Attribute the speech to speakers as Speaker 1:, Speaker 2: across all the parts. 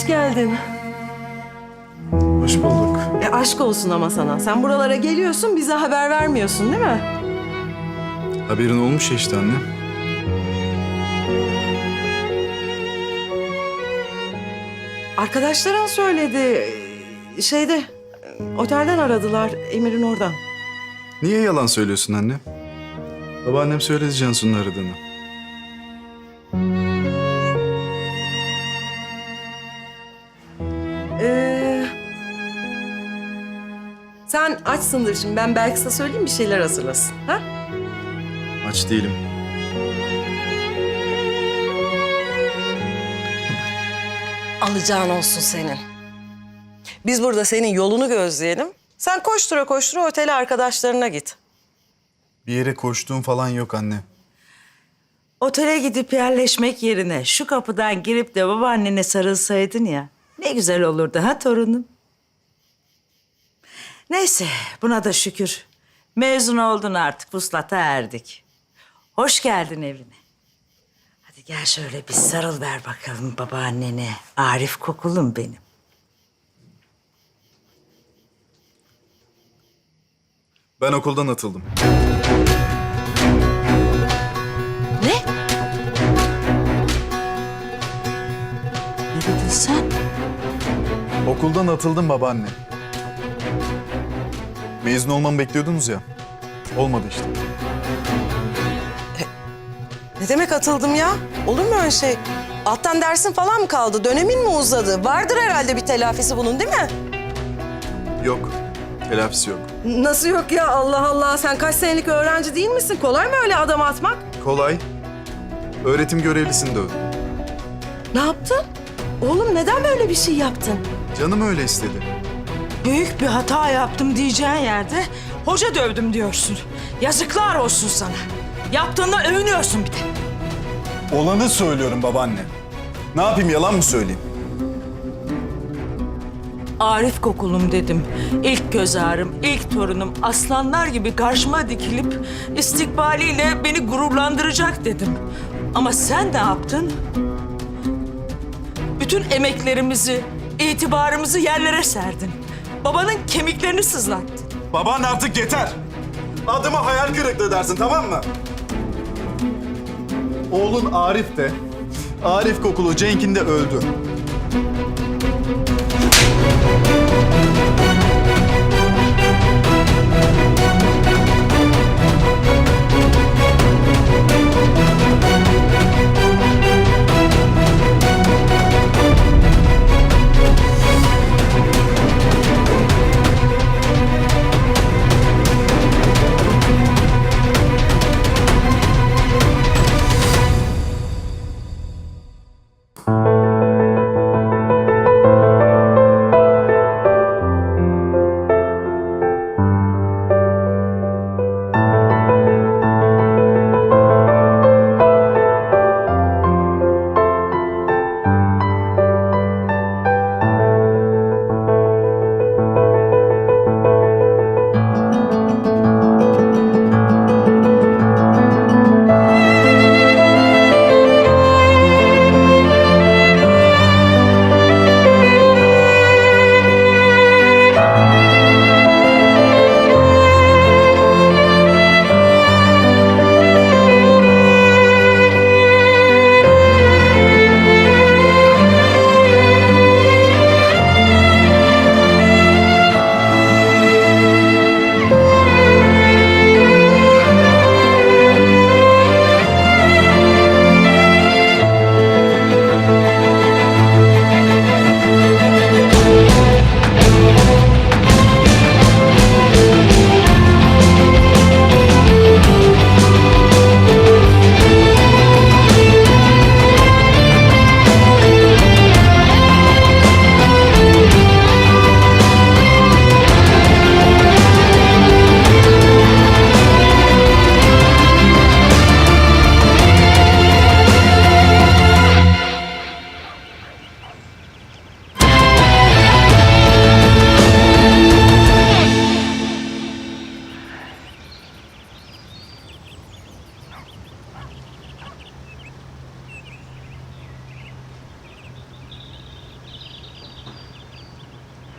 Speaker 1: Hoş geldin.
Speaker 2: Hoş bulduk.
Speaker 1: E aşk olsun ama sana. Sen buralara geliyorsun bize haber vermiyorsun değil mi?
Speaker 2: Haberin olmuş ya işte anne.
Speaker 1: Arkadaşların söyledi. Şeyde otelden aradılar Emir'in oradan.
Speaker 2: Niye yalan söylüyorsun anne? Babaannem söyledi Cansu'nun aradığını.
Speaker 1: Sen açsındır şimdi. Ben Belkıs'a söyleyeyim bir şeyler hazırlasın. Ha?
Speaker 2: Aç değilim.
Speaker 1: Alacağın olsun senin. Biz burada senin yolunu gözleyelim. Sen koştura koştura otele arkadaşlarına git.
Speaker 2: Bir yere koştuğum falan yok anne.
Speaker 3: Otele gidip yerleşmek yerine şu kapıdan girip de babaannene sarılsaydın ya. Ne güzel olurdu ha torunum. Neyse buna da şükür. Mezun oldun artık vuslata erdik. Hoş geldin evine. Hadi gel şöyle bir sarıl ver bakalım babaannene. Arif kokulum benim.
Speaker 2: Ben okuldan atıldım.
Speaker 3: Ne? Ne dedin sen?
Speaker 2: Okuldan atıldım babaanne. Mezun olmamı bekliyordunuz ya. Olmadı işte.
Speaker 1: Ne demek atıldım ya? Olur mu öyle şey? Alttan dersin falan mı kaldı? Dönemin mi uzadı? Vardır herhalde bir telafisi bunun değil mi?
Speaker 2: Yok. Telafisi yok.
Speaker 1: Nasıl yok ya? Allah Allah. Sen kaç senelik öğrenci değil misin? Kolay mı öyle adam atmak?
Speaker 2: Kolay. Öğretim görevlisini dövdüm.
Speaker 1: Ne yaptın? Oğlum neden böyle bir şey yaptın?
Speaker 2: Canım öyle istedi.
Speaker 3: Büyük bir hata yaptım diyeceğin yerde hoca dövdüm diyorsun. Yazıklar olsun sana. Yaptığında övünüyorsun bir de.
Speaker 2: Olanı söylüyorum babaanne. Ne yapayım yalan mı söyleyeyim?
Speaker 3: Arif kokulum dedim. İlk göz ağrım, ilk torunum aslanlar gibi karşıma dikilip istikbaliyle beni gururlandıracak dedim. Ama sen ne yaptın? Bütün emeklerimizi, itibarımızı yerlere serdin. Babanın kemiklerini sızlattı.
Speaker 2: Baban artık yeter. Adıma hayal kırıklığı dersin tamam mı? Oğlun Arif de, Arif kokulu Cenk'in de öldü.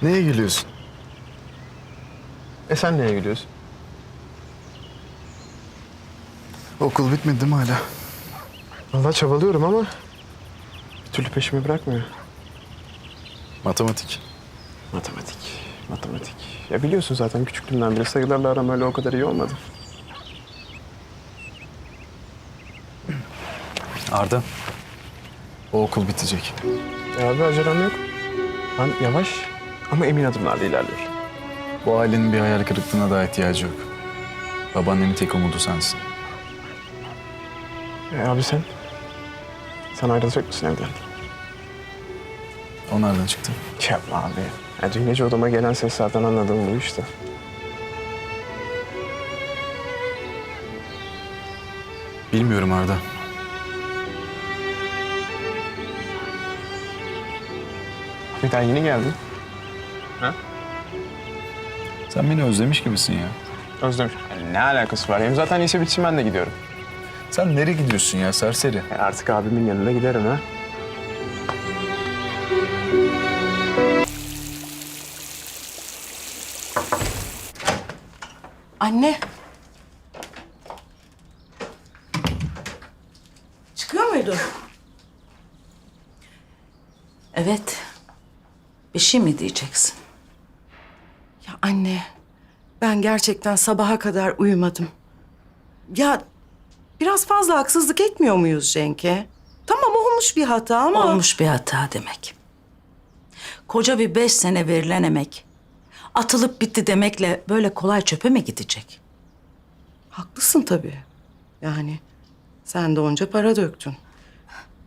Speaker 2: Neye gülüyorsun?
Speaker 4: E sen neye gülüyorsun?
Speaker 2: Okul bitmedi değil mi hala?
Speaker 4: Vallahi çabalıyorum ama bir türlü peşimi bırakmıyor.
Speaker 2: Matematik.
Speaker 4: Matematik, matematik. Ya biliyorsun zaten küçüklüğümden beri sayılarla aram öyle o kadar iyi olmadı.
Speaker 2: Arda. O okul bitecek.
Speaker 4: Ya abi acelem yok. Ben yavaş ama emin adımlarla ilerliyorum.
Speaker 2: Bu ailenin bir hayal kırıklığına daha ihtiyacı yok. Babaannemin tek umudu sensin.
Speaker 4: E abi sen? Sen ayrılacak mısın evden?
Speaker 2: O nereden çıktı?
Speaker 4: Yapma abi. Ya dün gece odama gelen seslerden anladığım bu işte.
Speaker 2: Bilmiyorum Arda.
Speaker 4: Bir daha yeni geldin.
Speaker 2: Sen beni özlemiş gibisin ya.
Speaker 4: Özlemiş. Yani ne alakası var? Hem zaten lise bitsin ben de gidiyorum.
Speaker 2: Sen nereye gidiyorsun ya serseri?
Speaker 4: E artık abimin yanına giderim ha.
Speaker 1: Anne. Çıkıyor muydun?
Speaker 3: Evet. Bir şey mi diyeceksin?
Speaker 1: Anne, ben gerçekten sabaha kadar uyumadım. Ya biraz fazla haksızlık etmiyor muyuz Cenk'e? Tamam olmuş bir hata ama...
Speaker 3: Olmuş bir hata demek. Koca bir beş sene verilen emek. Atılıp bitti demekle böyle kolay çöpe mi gidecek?
Speaker 1: Haklısın tabii. Yani sen de onca para döktün.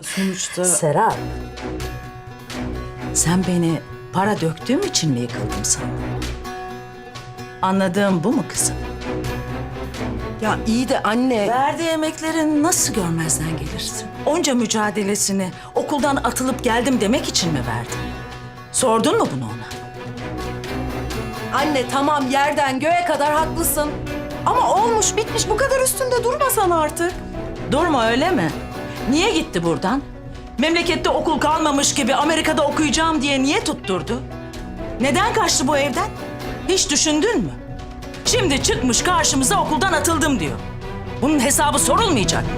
Speaker 1: Sonuçta...
Speaker 3: Serap. Sen beni para döktüğüm için mi yıkıldım sandın? Anladığım bu mu kızım?
Speaker 1: Ya iyi de anne...
Speaker 3: Verdiği emeklerin nasıl görmezden gelirsin? Onca mücadelesini okuldan atılıp geldim demek için mi verdin? Sordun mu bunu ona?
Speaker 1: Anne tamam yerden göğe kadar haklısın. Ama olmuş bitmiş bu kadar üstünde durmasan artık.
Speaker 3: Durma öyle mi? Niye gitti buradan? Memlekette okul kalmamış gibi Amerika'da okuyacağım diye niye tutturdu? Neden kaçtı bu evden? Hiç düşündün mü? Şimdi çıkmış karşımıza okuldan atıldım diyor. Bunun hesabı sorulmayacak mı?